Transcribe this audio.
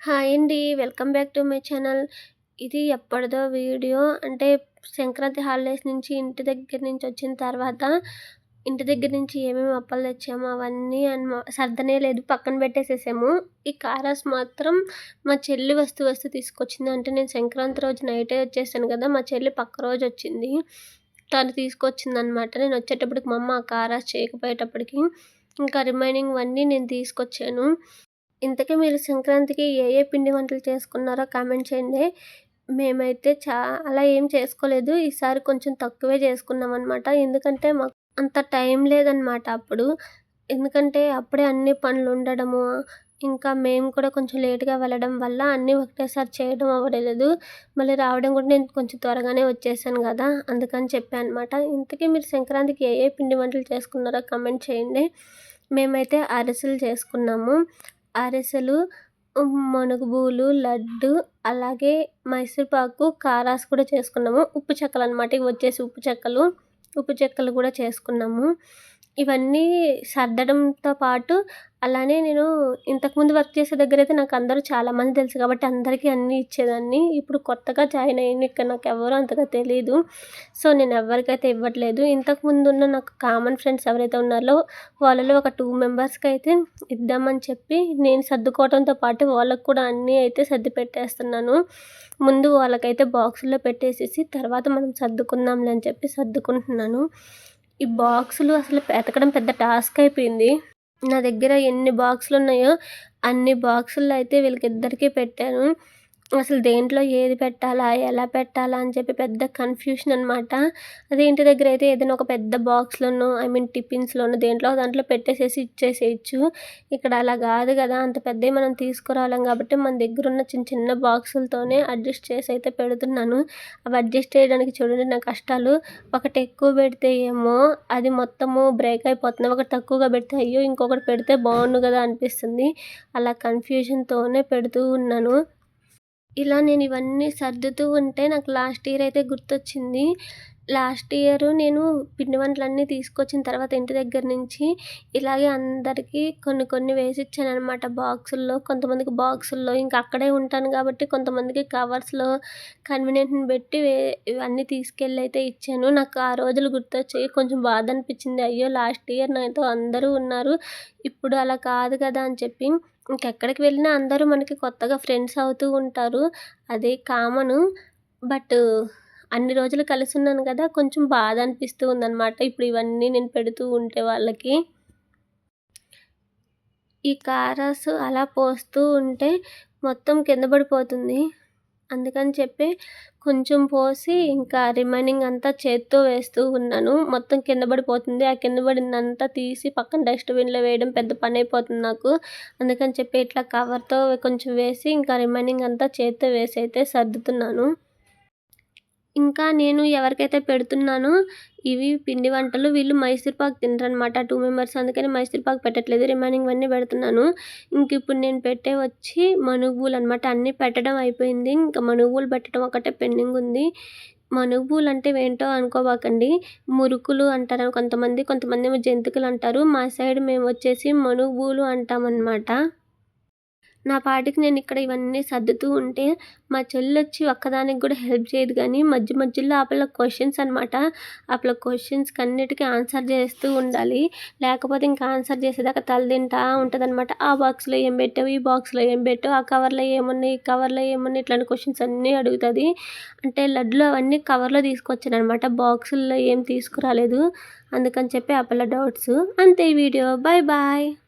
Hi అండి. Welcome back to my channel. ఇది ఎప్పటిదో వీడియో. అంటే సంక్రాంతి హాలిడేస్ నుంచి ఇంటి దగ్గర నుంచి వచ్చిన తర్వాత ఇంటి దగ్గర నుంచి ఏమేమి అప్పలు తెచ్చామో అవన్నీ అండ్ సర్దనే లేదు. పక్కన పెట్టేసేసాము. ఈ కారాస్ మాత్రం మా చెల్లి వస్తు వస్తు తీసుకొచ్చింది. అంటే నేను సంక్రాంతి రోజు నైటే వచ్చేసాను కదా మా చెల్లి పక్క రోజు వచ్చింది. తను తీసుకొచ్చింది అనమాట నేను వచ్చేటప్పటికి మా అమ్మ ఆ కారాస్ చేయకపోయేటప్పటికి. ఇంకా రిమైనింగ్ అన్నీ నేను తీసుకొచ్చాను. ఇంతకీ మీరు సంక్రాంతికి ఏ ఏ పిండి వంటలు చేసుకున్నారో కామెంట్ చేయండి. మేమైతే చాలా ఏం చేసుకోలేదు. ఈసారి కొంచెం తక్కువే చేసుకున్నాం అనమాట ఎందుకంటే మాకు అంత టైం లేదనమాట అప్పుడు. ఎందుకంటే అప్పుడే అన్ని పనులు ఉండడము ఇంకా మేము కూడా కొంచెం లేట్గా వెళ్ళడం వల్ల అన్నీ ఒకటేసారి చేయడం అవ్వలేదు. మళ్ళీ రావడం కూడా నేను కొంచెం త్వరగానే వచ్చేసాను కదా అందుకని చెప్పాను అనమాట ఇంతకీ మీరు సంక్రాంతికి ఏ ఏ పిండి వంటలు చేసుకున్నారో కమెంట్ చేయండి. మేమైతే అరిసెలు చేసుకున్నాము. అరిసెలు మనుగుబూలు లడ్డు అలాగే మైసూర్పాకు కారాస్ కూడా చేసుకున్నాము. ఉప్పు చెక్కలు అనమాట ఇవి వచ్చేసి ఉప్పు చెక్కలు. ఉప్పు చెక్కలు కూడా చేసుకున్నాము. ఇవన్నీ సర్దడంతో పాటు అలానే నేను ఇంతకుముందు వర్క్ చేసే దగ్గర అయితే నాకు అందరూ చాలామంది తెలుసు కాబట్టి అందరికీ అన్నీ ఇచ్చేదాన్ని. ఇప్పుడు కొత్తగా జాయిన్ అయ్యింది ఇక్కడ నాకు ఎవరు అంతగా తెలియదు సో నేను ఎవరికైతే ఇవ్వట్లేదు. ఇంతకుముందు ఉన్న నాకు కామన్ ఫ్రెండ్స్ ఎవరైతే ఉన్నారో వాళ్ళలో ఒక టూ మెంబర్స్కి అయితే ఇద్దామని చెప్పి నేను సర్దుకోవడంతో పాటు వాళ్ళకు కూడా అన్నీ అయితే సర్ది పెట్టేస్తున్నాను. ముందు వాళ్ళకైతే బాక్సుల్లో పెట్టేసేసి తర్వాత మనం సర్దుకుందాంలే అని చెప్పి సర్దుకుంటున్నాను. ఈ బాక్సులు అసలు ఎతకడం పెద్ద టాస్క్ అయిపోయింది. నా దగ్గర ఎన్ని బాక్సులు ఉన్నాయో అన్ని బాక్సుల్లో అయితే వీళ్ళకిద్దరికీ పెట్టాను. అసలు దేంట్లో ఏది పెట్టాలా ఎలా పెట్టాలా అని చెప్పి పెద్ద కన్ఫ్యూషన్ అనమాట అదే ఇంటి దగ్గర అయితే ఏదైనా ఒక పెద్ద బాక్స్లోనో ఐ మీన్ టిఫిన్స్లోనో దేంట్లో దాంట్లో పెట్టేసేసి ఇచ్చేసేయచ్చు. ఇక్కడ అలా కాదు కదా అంత పెద్దవి మనం తీసుకురాలేం కాబట్టి మన దగ్గర ఉన్న చిన్న చిన్న బాక్సులతోనే అడ్జస్ట్ చేసి అయితే పెడుతున్నాను. అవి అడ్జస్ట్ చేయడానికి చూడండి నా కష్టాలు. ఒకటి ఎక్కువ పెడితే ఏమో అది మొత్తము బ్రేక్ అయిపోతుంది. ఒకటి తక్కువగా పెడితే అయ్యో ఇంకొకటి పెడితే బాగుండు కదా అనిపిస్తుంది. అలా కన్ఫ్యూజన్తోనే పెడుతూ ఉన్నాను. ఇలా నేను ఇవన్నీ సర్దుతూ ఉంటే నాకు లాస్ట్ ఇయర్ అయితే గుర్తొచ్చింది. లాస్ట్ ఇయర్ నేను పిండి వంటలన్నీ తీసుకొచ్చిన తర్వాత ఇంటి దగ్గర నుంచి ఇలాగే అందరికీ కొన్ని కొన్ని వేసి ఇచ్చాను అనమాట బాక్సుల్లో. కొంతమందికి బాక్సుల్లో ఇంకా అక్కడే ఉంటాను కాబట్టి కొంతమందికి కవర్స్లో కన్వీనియంట్ని పెట్టి వే ఇవన్నీ తీసుకెళ్ళి అయితే ఇచ్చాను. నాకు ఆ రోజులు గుర్తొచ్చాయి. కొంచెం బాధ అనిపించింది అయ్యో లాస్ట్ ఇయర్ నాతో అందరూ ఉన్నారు. ఇప్పుడు అలా కాదు కదా అని చెప్పి ఇంకెక్కడికి వెళ్ళినా అందరూ మనకి కొత్తగా ఫ్రెండ్స్ అవుతూ ఉంటారు. అదే కామను. బట్ అన్ని రోజులు కలిసి ఉన్నాను కదా కొంచెం బాధ అనిపిస్తూ ఉందన్నమాట. ఇప్పుడు ఇవన్నీ నేను పెడుతూ ఉంటే వాళ్ళకి. ఈ కారాస్ అలా పోస్తూ ఉంటే మొత్తం కింద పడిపోతుంది. అందుకని చెప్పి కొంచెం పోసి ఇంకా రిమైనింగ్ అంతా చేత్తో వేస్తూ ఉన్నాను. మొత్తం కింద పడిపోతుంది. ఆ కింద పడిందంతా తీసి పక్కన డస్ట్బిన్లో వేయడం పెద్ద పని అయిపోతుంది నాకు. అందుకని చెప్పి ఇట్లా కవర్తో కొంచెం వేసి ఇంకా రిమైనింగ్ అంతా చేత్తో వేసి అయితే సర్దుతున్నాను. ఇంకా నేను ఎవరికైతే పెడుతున్నానో ఇవి పిండి వంటలు వీళ్ళు మైసూర్పాకు తినరనమాట టూ మెంబర్స్ అందుకని మైసూర్పాకు పెట్టట్లేదు. రిమైనింగ్ అన్నీ పెడుతున్నాను. ఇంక ఇప్పుడు నేను పెట్టే వచ్చి మనుగులు అనమాట అన్నీ పెట్టడం అయిపోయింది. ఇంకా మనుగులు పెట్టడం ఒకటే పెండింగ్ ఉంది. మనుగులు అంటే ఏంటో అనుకోబాకండి. మురుకులు అంటారు. కొంతమంది కొంతమంది జంతికలు అంటారు. మా సైడ్ మేము వచ్చేసి మనుగులు అంటామన్నమాట. నా పాటికి నేను ఇక్కడ ఇవన్నీ సర్దుతూ ఉంటే మా చెల్లి వచ్చి ఒక్కదానికి కూడా హెల్ప్ చేయదు కానీ మధ్య మధ్యలో ఆ క్వశ్చన్స్ అనమాట ఆ క్వశ్చన్స్కి అన్నిటికీ ఆన్సర్ చేస్తూ ఉండాలి. లేకపోతే ఇంకా ఆన్సర్ చేసేదాకా తలదింటా ఉంటుంది అనమాట ఆ బాక్స్లో ఏం పెట్టావు? ఈ బాక్స్లో ఏం పెట్టావు? ఆ కవర్లో ఏమున్నాయి? ఈ కవర్లో ఏమున్నాయి? ఇట్లాంటి క్వశ్చన్స్ అన్నీ అడుగుతుంది. అంటే లడ్డులు అవన్నీ కవర్లో తీసుకొచ్చాను అనమాట బాక్సుల్లో ఏం తీసుకురాలేదు. అందుకని చెప్పి ఆ డౌట్స్. అంతే వీడియో. Bye bye.